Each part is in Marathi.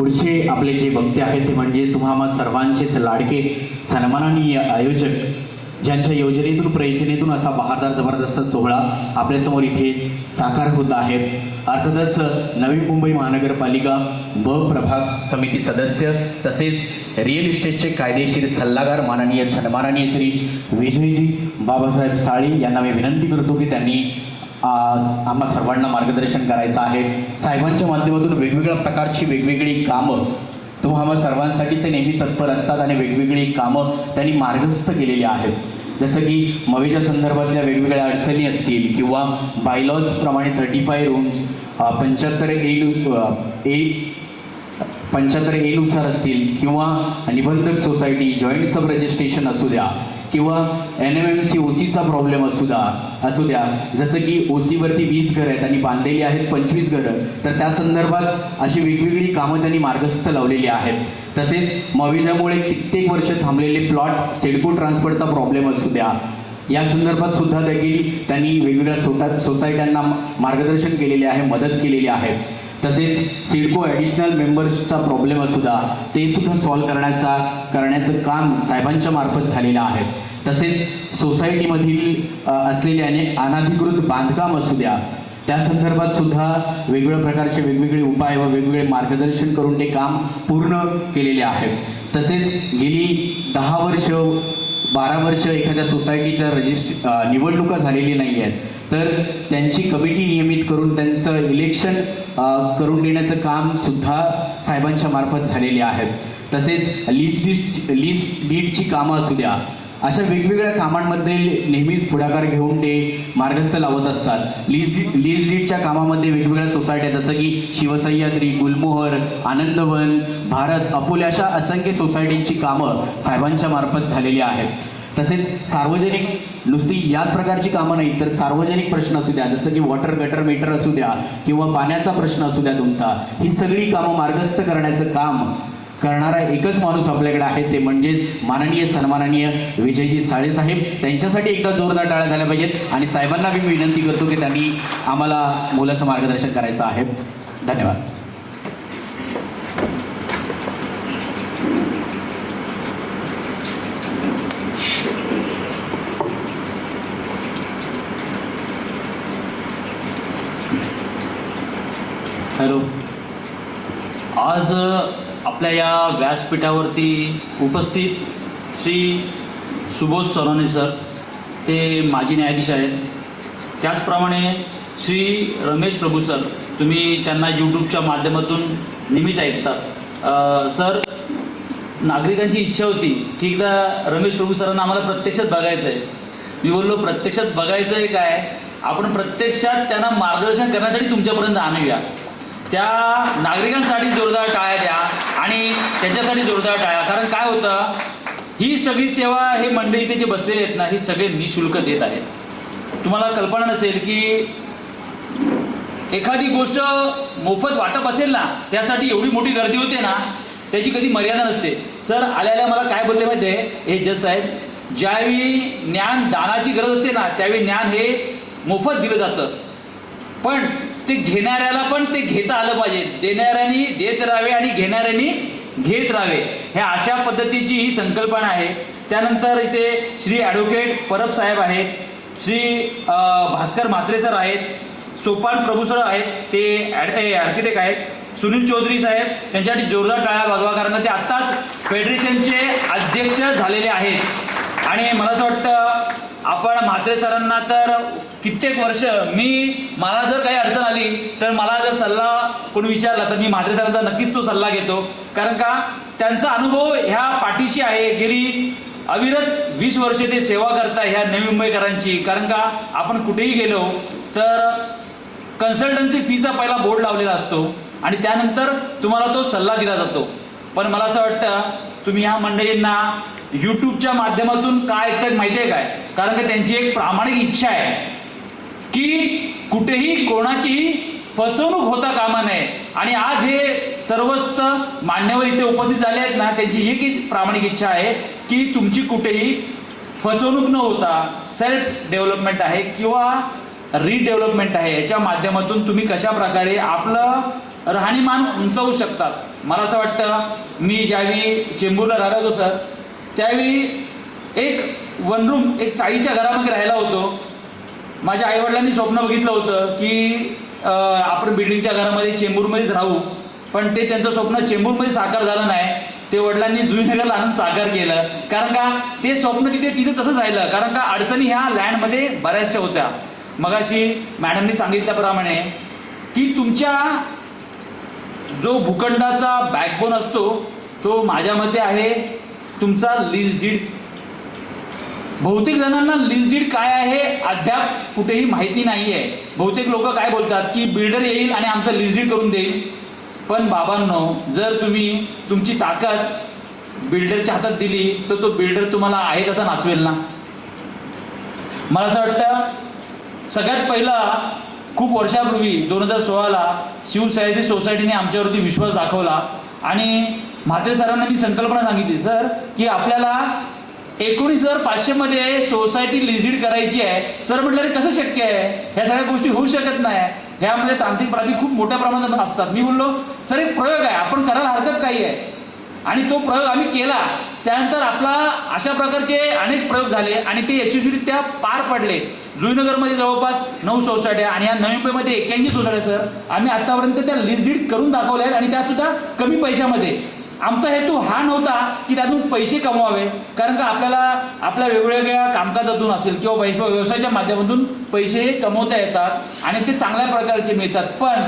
पुढचे आपले जे वक्ते आहेत ते म्हणजे तुम्हा सर्वांचेच लाडके सन्माननीय आयोजक ज्यांच्या योजनेतून प्रयोजनेतून असा बहारदार जबरदस्त सोहळा आपल्यासमोर इथे साकार होत आहे. अर्थातच नवी मुंबई महानगरपालिका ब प्रभाग समिती सदस्य तसेच रिअल इस्टेटचे कायदेशीर सल्लागार माननीय सन्माननीय श्री विजयजी बाबासाहेब साळी यांना मी विनंती करतो की त्यांनी आम्हा सर्वांना मार्गदर्शन करायचं आहे. साहेबांच्या माध्यमातून वेगवेगळ्या प्रकारची वेगवेगळी कामं. तुम्हा सर्वांसाठी ते नेहमी तत्पर असतात आणि वेगवेगळी कामं त्यांनी मार्गस्थ केलेली आहेत. जसं की मवेच्या संदर्भातल्या वेगवेगळ्या अडचणी असतील किंवा बायलॉज प्रमाणे थर्टी फाय रूम्स पंच्याहत्तर ए ए पंच्याहत्तर ए नुसार असतील किंवा निबंधक सोसायटी जॉईंट सब रजिस्ट्रेशन असू द्या. किंवा N M M C O सीचा प्रॉब्लेम असू द्या असू द्या. जसं की ओ सीवरती वीस घरं आहेत आणि बांधलेली आहेत पंचवीस घरं तर त्या संदर्भात अशी वेगवेगळी कामं त्यांनी मार्गस्थ लावलेली आहेत. तसेच मविजामुळे कित्येक वर्ष थांबलेले प्लॉट सिडको ट्रान्सफरचा प्रॉब्लेम असू द्या. या संदर्भात सुद्धा देखील त्यांनी वेगवेगळ्या सोटा सोसायट्यांना मार्गदर्शन केलेले आहे मदत केलेली आहे. तसेच सिडको ॲडिशनल मेंबर्सचा प्रॉब्लेम असू द्या ते सुद्धा सॉल्व्ह करण्याचा करण्याचं काम साहेबांच्या मार्फत झालेलं आहे. तसेच सोसायटीमधील असलेले अनेक अनाधिकृत बांधकाम असू द्या त्या संदर्भात सुद्धा वेगवेगळ्या प्रकारचे वेगवेगळे उपाय व वेगवेगळे मार्गदर्शन करून ते काम पूर्ण केलेले आहे. तसेच गेली दहा वर्ष बारा वर्ष एखाद्या सोसायटीचं रजिस्ट निवडणुका झालेली नाही आहेत तर त्यांची कमिटी नियमित करून त्यांचं इलेक्शन करून देण्याचं काम सुद्धा साहेबांच्या मार्फत झालेले आहेत तसेच लिस्ट डिस्ट लिस्ट डीडची कामं असू द्या अशा वेगवेगळ्या कामांमध्ये नेहमीच पुढाकार घेऊन ते मार्गस्थ लावत असतात. लीज लीज डीडच्या कामामध्ये वेगवेगळ्या सोसायट्या जसं की शिवसह्याद्री गुलमोहर आनंदवन भारत अपोल्या अशा असंख्य सोसायटींची कामं साहेबांच्या मार्फत झालेली आहेत. तसेच सार्वजनिक नुसती याच प्रकारची कामं नाही तर सार्वजनिक प्रश्न असू द्या जसं की वॉटर गटर मीटर असू द्या किंवा पाण्याचा प्रश्न असू द्या तुमचा ही सगळी कामं मार्गस्थ करण्याचं काम करणारा एकच माणूस आपल्याकडे आहे ते म्हणजेच माननीय सन्माननीय विजयजी साळेसाहेब. त्यांच्यासाठी एकदा जोरदार टाळ्या झाल्या पाहिजेत आणि साहेबांना मी विनंती करतो की त्यांनी आम्हाला मुलाचं मार्गदर्शन करायचं आहे. धन्यवाद. हॅलो. आज आपल्या या व्यासपीठावरती उपस्थित श्री सुबोध सरोने सर ते माजी न्यायाधीश आहेत. त्याचप्रमाणे श्री रमेश प्रभू सर तुम्ही त्यांना यूट्यूबच्या माध्यमातून नेहमीच ऐकतात सर नागरिकांची इच्छा होती की एकदा रमेश प्रभू सरांना आम्हाला प्रत्यक्षात बघायचं आहे. मी बोललो प्रत्यक्षात बघायचं आहे काय? आपण प्रत्यक्षात त्यांना मार्गदर्शन करण्यासाठी तुमच्यापर्यंत आणूया. त्या नागरिकांसाठी जोरदार टाळ्या द्या आणि त्यांच्यासाठी जोरदार टाळ्या. कारण काय होतं? ही सगळी सेवा हे मंडळी इथे जे बसलेले आहेत ना ही सगळे निशुल्क देत आहेत. तुम्हाला कल्पना नसेल की एखादी गोष्ट मोफत वाटप असेल ना त्यासाठी एवढी मोठी गर्दी होते ना त्याची कधी मर्यादा नसते. सर आल्याला मला काय बोलले माहिती आहे हे जस साहेब ज्यावेळी ज्ञान दानाची गरज असते ना त्यावेळी ज्ञान हे मोफत दिलं जातं. पण ते घेणाऱ्याला पण ते घेता आलं पाहिजे. देणाऱ्यांनी देत राहावे आणि घेणाऱ्यांनी घेत राहावे. ह्या अशा पद्धतीची ही संकल्पना आहे. त्यानंतर इथे श्री ॲडव्होकेट परब साहेब आहेत. श्री भास्कर म्हात्रे सर आहेत. सोपान प्रभू सर आहेत. ते आर्किटेक्ट आहेत. सुनील चौधरी साहेब त्यांच्यासाठी जोरदार टाळ्या वाजवा कारण ते आत्ताच फेडरेशनचे अध्यक्ष झालेले आहेत. आणि मला असं वाटतं आपण म्हात्रे सरांना तर कित्येक वर्ष मी मला जर काही अडचण आली तर मला जर सल्ला कोणी विचारला तर मी म्हात्रे सरांचा नक्कीच तो सल्ला घेतो. कारण का? त्यांचा अनुभव ह्या पाठीशी आहे. गेली अविरत वीस वर्षे ते सेवा करता ह्या नवी मुंबईकरांची. कारण का? आपण कुठेही गेलो तर कन्सल्टन्सी फीचा पहिला बोर्ड लावलेला असतो आणि त्यानंतर तुम्हाला तो सल्ला दिला जातो. पण मला असं वाटतं तुम्ही ह्या मंडळींना यूट्यूबच्या माध्यमातून काय ऐकतात माहिती आहे काय? कारण का त्यांची एक प्रामाणिक इच्छा आहे की कुठेही कोणाचीही फसवणूक होता कामा नये. आणि आज हे सर्वस्त मान्यवर इथे उपस्थित झाले आहेत ना त्यांची ही एक प्रामाणिक इच्छा आहे की तुमची कुठेही फसवणूक न होता सेल्फ डेव्हलपमेंट आहे किंवा रिडेव्हलपमेंट आहे. याच्या माध्यमातून तुम्ही कशा प्रकारे आपलं राहणीमान उंचावू शकतात मला असं वाटतं मी ज्यावेळी चेंबूरला राहत होतो सर त्यावेळी एक वन रूम एक चाळीच्या घरामध्ये राहिला होतो. माझ्या आईवडिलांनी स्वप्न बघितलं होतं की आपण बिल्डिंगच्या घरामध्ये चेंबूरमध्येच राहू. पण ते त्यांचं स्वप्न चेंबूरमध्ये साकार झालं नाही. ते वडिलांनी जुईनगरला आणून साकार केलं. कारण का ते स्वप्न तिथे तिथे तसंच राहिलं. कारण का अडचणी ह्या लँडमध्ये बऱ्याचशा होत्या. मगाशी मॅडमनी सांगितल्याप्रमाणे की तुमच्या जो भूखंडाचा बॅकबोन असतो तो माझ्या मते आहे तुमचा लीज डीड बहुतेक जणांना लीज डीड काय आहे अद्याप कुठेही माहिती नाही आहे बहुतेक लोक काय बोलतात की बिल्डर येईल आणि आमचं लीज डीड करून देईल. पण बाबांनो जर तुम्ही तुमची ताकद बिल्डरच्या हातात दिली तर तो बिल्डर तुम्हाला आहे तसा नाचवेल ना? मला असं वाटतं सगळ्यात पहिला खूप वर्षापूर्वी दोन हजार सोळाला शिवसह्याद्री सोसायटीने आमच्यावरती विश्वास दाखवला. आणि म्हात्रे सरांना मी संकल्पना सांगितली सर की आपल्याला एकोणीस हजार पाचशेमध्ये सोसायटी लिजिड करायची आहे. सर म्हटलं रे कसं शक्य आहे? ह्या सगळ्या गोष्टी होऊ शकत नाही. ह्यामध्ये तांत्रिक प्राणी खूप मोठ्या प्रमाणात असतात. मी बोललो सर एक प्रयोग आहे. आपण करायला हरकत काही आहे. आणि तो प्रयोग आम्ही केला. त्यानंतर आपला अशा प्रकारचे अनेक प्रयोग झाले आणि ते यशस्वीरित्या पार पडले. जुईनगरमध्ये जवळपास नऊ सोसायट्या आणि या नवी मुंबईमध्ये एक्क्याऐंशी सोसायट्या सर आम्ही आतापर्यंत त्या लिस्ट डीड करून दाखवल्या आहेत आणि त्या सुद्धा कमी पैशामध्ये. आमचा हेतू हा नव्हता की त्यातून पैसे कमवावे. कारण का आपल्याला आपल्या वेगवेगळ्या कामकाजातून असेल किंवा वैश्व व्यवसायाच्या माध्यमातून पैसे कमवता येतात आणि ते चांगल्या प्रकारचे मिळतात. पण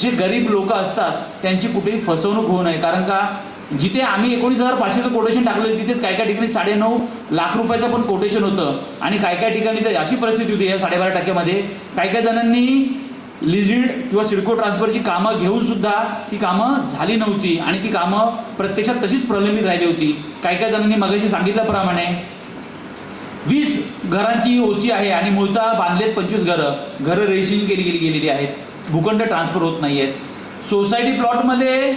जे गरीब लोक असतात त्यांची कुठेही फसवणूक होऊ नये. कारण का जिथे आम्ही एकोणीस हजार पाचशेचं कोटेशन टाकलं तिथेच काय काय ठिकाणी साडेनऊ लाख रुपयाचं पण कोटेशन होतं. आणि काय काय ठिकाणी तर अशी परिस्थिती होती या साडेबारा टक्क्यामध्ये. काही काही जणांनी लिजिड किंवा सिडको ट्रान्सफरची कामं घेऊन सुद्धा ती कामं झाली नव्हती आणि ती कामं प्रत्यक्षात तशीच प्रलंबित राहिली होती. काही काही जणांनी मगाशी सांगितल्याप्रमाणे वीस घरांची ओसी आहे आणि मूळतः बांधलेत पंचवीस घरं. घरं रजिस्ट्रेशन केली गेली गेलेली आहेत. भूखंड ट्रान्सफर होत नाही आहेत सोसायटी प्लॉटमध्ये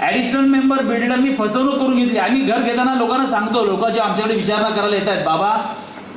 ॲडिशनल मेंबर बिल्डरनी फसवणूक करून घेतली. आम्ही घर घेताना लोकांना सांगतो लोक जे आमच्याकडे विचारणा करायला येत आहेत बाबा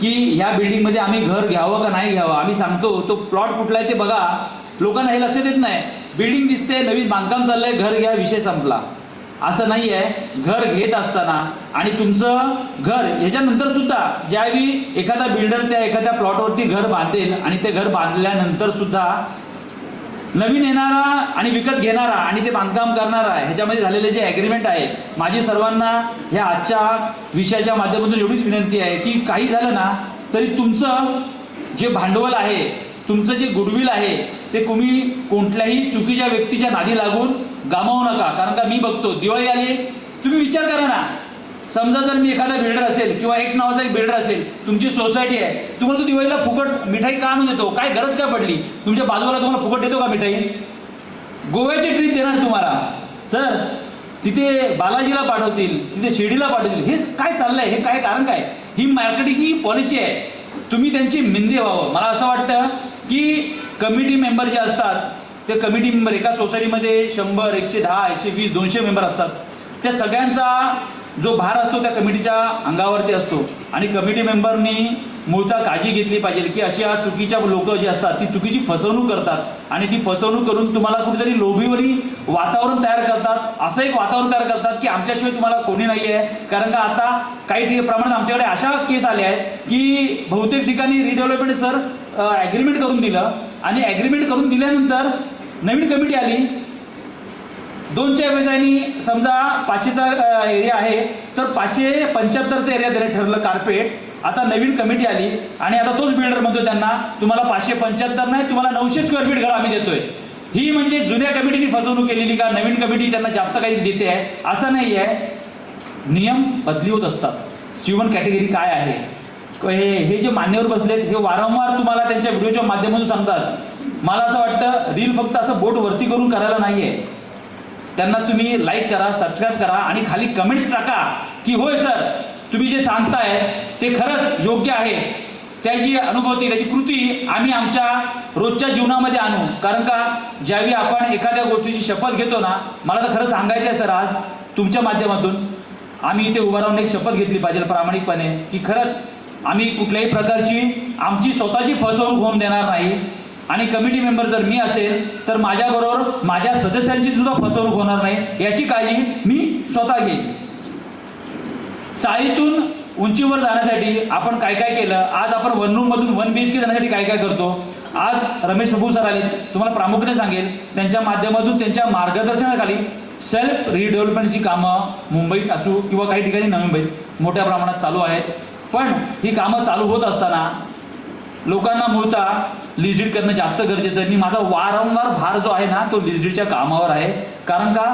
की ह्या बिल्डिंगमध्ये आम्ही घर घ्यावं का नाही घ्यावं? आम्ही सांगतो तो प्लॉट कुठला आहे ते बघा. लोकांना हे लक्षात येत नाही. बिल्डिंग दिसते नवीन बांधकाम चाललंय घर घ्या विषय संपला. असं नाही आहे घर घेत असताना आणि तुमचं घर ह्याच्यानंतर सुद्धा ज्यावेळी एखादा बिल्डर त्या एखाद्या प्लॉटवरती घर बांधेल आणि ते घर बांधल्यानंतर सुद्धा नवीन येणारा आणि विकत घेणारा आणि ते बांधकाम करणारा ह्याच्यामध्ये झालेले जे ॲग्रीमेंट आहे माझी सर्वांना ह्या आजच्या विषयाच्या माध्यमातून एवढीच विनंती आहे की काही झालं ना तरी तुमचं जे भांडवल आहे तुमचं जे गुडविल आहे ते तुम्ही कोणत्याही चुकीच्या व्यक्तीच्या नादी लागून गमावू नका. कारण का मी बघतो दिवाळी आली तुम्ही विचार करा ना. समजा जर मी एखादा बिल्डर असेल किंवा एक्स नावाचा एक बिल्डर असेल तुमची सोसायटी आहे तुम्हाला तो दिवाळीला फुकट मिठाई का आणून देतो? काय गरज काय पडली? तुमच्या बाजूला तुम्हाला फुकट देतो का मिठाई? गोव्याची ट्रीप देणार तुम्हाला. सर तिथे बालाजीला पाठवतील तिथे शिर्डीला पाठवतील. हे काय चाललंय? हे काय कारण काय? ही मार्केटिंग ही पॉलिसी आहे. तुम्ही त्यांची मिंदी व्हावं. मला असं वाटतं की कमिटी मेंबर जे असतात ते कमिटी मेंबर एका सोसायटीमध्ये शंभर एकशे दहा एकशे वीस दोनशे मेंबर असतात. त्या सगळ्यांचा जो भार असतो त्या कमिटीच्या अंगावरती असतो. आणि कमिटी मेंबरनी मुळता काळजी घेतली पाहिजे की अशा चुकीच्या लोक जी असतात ती चुकीची फसवणूक करतात. आणि ती फसवणूक करून तुम्हाला कुठेतरी लोभीवरी वातावरण तयार करतात. असं एक वातावरण तयार करतात की आमच्याशिवाय तुम्हाला कोणी नाही आहे कारण का आता काही प्रमाणात आमच्याकडे अशा केस आल्या आहेत की बहुतेक ठिकाणी रिडेव्हलपमेंट सर ॲग्रीमेंट करून दिलं. आणि ॲग्रीमेंट करून दिल्यानंतर नवीन कमिटी आली. दोनच्या व्यवसायानी समजा पाचशेचा एरिया आहे तर पाचशे पंच्याहत्तरचा एरिया त्याने ठरलं कार्पेट आता नवीन कमिटी आली आणि आता तोच बिल्डर म्हणतो त्यांना तुम्हाला पाचशे पंच्याहत्तर नाही तुम्हाला नऊशे स्क्वेअर फीट घर आम्ही देतोय. ही म्हणजे जुन्या कमिटीने फसवणूक केलेली का नवीन कमिटी त्यांना जास्त काही देते आहे असं नाही आहे. नियम बदली होत असतात. शिवन कॅटेगरी काय आहे? हे हे जे मान्यवर बसलेत हे वारंवार तुम्हाला त्यांच्या व्हिडिओच्या माध्यमातून सांगतात. मला असं वाटतं रील फक्त असं बोट वरती करून करायला नाही आहे त्यांना तुम्ही लाईक करा सबस्क्राईब करा आणि खाली कमेंट्स टाका की होय सर तुम्ही जे सांगताय ते खरंच योग्य आहे. त्याची अनुभवती त्याची कृती आम्ही आमच्या रोजच्या जीवनामध्ये आणू. कारण का ज्यावेळी आपण एखाद्या गोष्टीची शपथ घेतो ना मला तर खरं सांगायचं आहे सर आज तुमच्या माध्यमातून आम्ही इथे उभं राहून एक शपथ घेतली पाहिजे प्रामाणिकपणे की खरंच आम्ही कुठल्याही प्रकारची आमची स्वतःची फसवणूक होऊन देणार नाही. आणि कमिटी मेंबर जर मी असेल तर माझ्याबरोबर माझ्या सदस्यांची सुद्धा फसवणूक होणार नाही. याची काळजी मी स्वतः घेईन. चाळीतून उंचीवर जाण्यासाठी आपण काय काय केलं? आज आपण वन रूम मधून वन बी एच के जाण्यासाठी काय काय करतो? आज रमेश प्रभू सर आले तुम्हाला प्रामुख्याने सांगेल त्यांच्या माध्यमातून त्यांच्या मार्गदर्शनाखाली सेल्फ रिडेव्हलपमेंटची कामं मुंबईत असू किंवा काही ठिकाणी नवी मुंबईत मोठ्या प्रमाणात चालू आहेत. पण ही कामं चालू होत असताना लोकांना मूळतः लिजिट करणं जास्त गरजेचं आहे. मी माझा वारंवार भार जो आहे ना तो लिजिटच्या कामावर आहे. कारण का?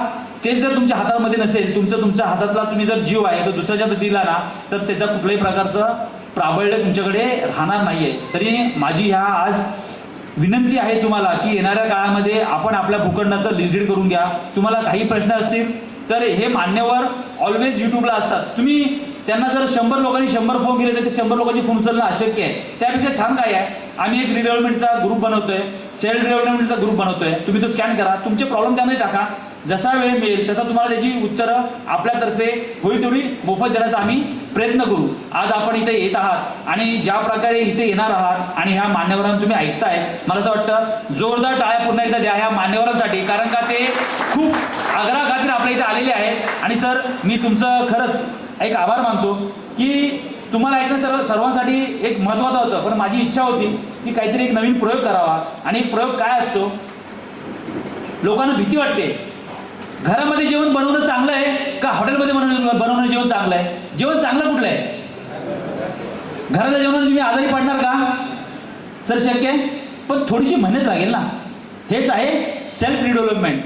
तेच जर तुमच्या हातामध्ये नसेल तुमचं तुमच्या हातातला तुम्ही जर जीव आहे तो दुसऱ्याच्या दिला ना तर त्याचा कुठल्याही प्रकारचं प्राबल्य तुमच्याकडे राहणार नाहीये. तरी माझी ह्या आज विनंती आहे तुम्हाला की येणाऱ्या काळामध्ये आपण आपल्या भूखंडाचं लिजिट करून घ्या. तुम्हाला काही प्रश्न असतील तर हे मान्यवर ऑलवेज युट्यूबला असतात. तुम्ही त्यांना जर शंभर लोकांनी शंभर फोन केले तर ते शंभर लोकांची फोन उचलणं अशक्य आहे. त्यापेक्षा छान काय आहे? आम्ही एक रिडेव्हलपमेंटचा ग्रुप बनवतोय. सेल्फ डेव्हलपमेंटचा ग्रुप बनवतोय. तुम्ही तो स्कॅन करा. तुमचे प्रॉब्लेम त्यामध्ये टाका. जसा वेळ मिळेल तसा तुम्हाला त्याची उत्तरं आपल्यातर्फे होईल तेवढी मोफत देण्याचा आम्ही प्रयत्न करू. आज आपण इथे येत आहात आणि ज्या प्रकारे इथे येणार आहात आणि ह्या मान्यवरांना तुम्ही ऐकताय मला असं वाटतं जोरदार टाळ्या पुन्हा एकदा द्या ह्या मान्यवरांसाठी. कारण का ते खूप आग्रह खातीर आपल्या इथे आलेले आहेत. आणि सर मी तुमचं खरंच एक आभार मानतो की तुम्हाला ऐकणं सर्व सर्वांसाठी एक महत्त्वाचं होतं पण माझी इच्छा होती की काहीतरी एक नवीन प्रयोग करावा. आणि एक प्रयोग काय असतो? लोकांना भीती वाटते. घरामध्ये जेवण बनवणं चांगलं आहे का हॉटेलमध्ये बनवणं बनवणं जेवण चांगलं आहे? जेवण चांगलं कुठलं आहे? घरातल्या जेवणाने तुम्ही आजारी पडणार का? सर शक्य आहे? पण थोडीशी मेहनत लागेल ना. हेच आहे सेल्फ रिडेव्हलपमेंट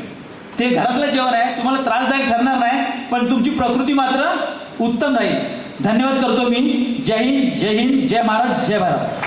ते घरातलं जेवण आहे तुम्हाला त्रासदायक ठरणार नाही पण तुमची प्रकृती मात्र उत्तम राहील. धन्यवाद करतो मी. जय हिंद जय हिंद जय महाराज जय भारत.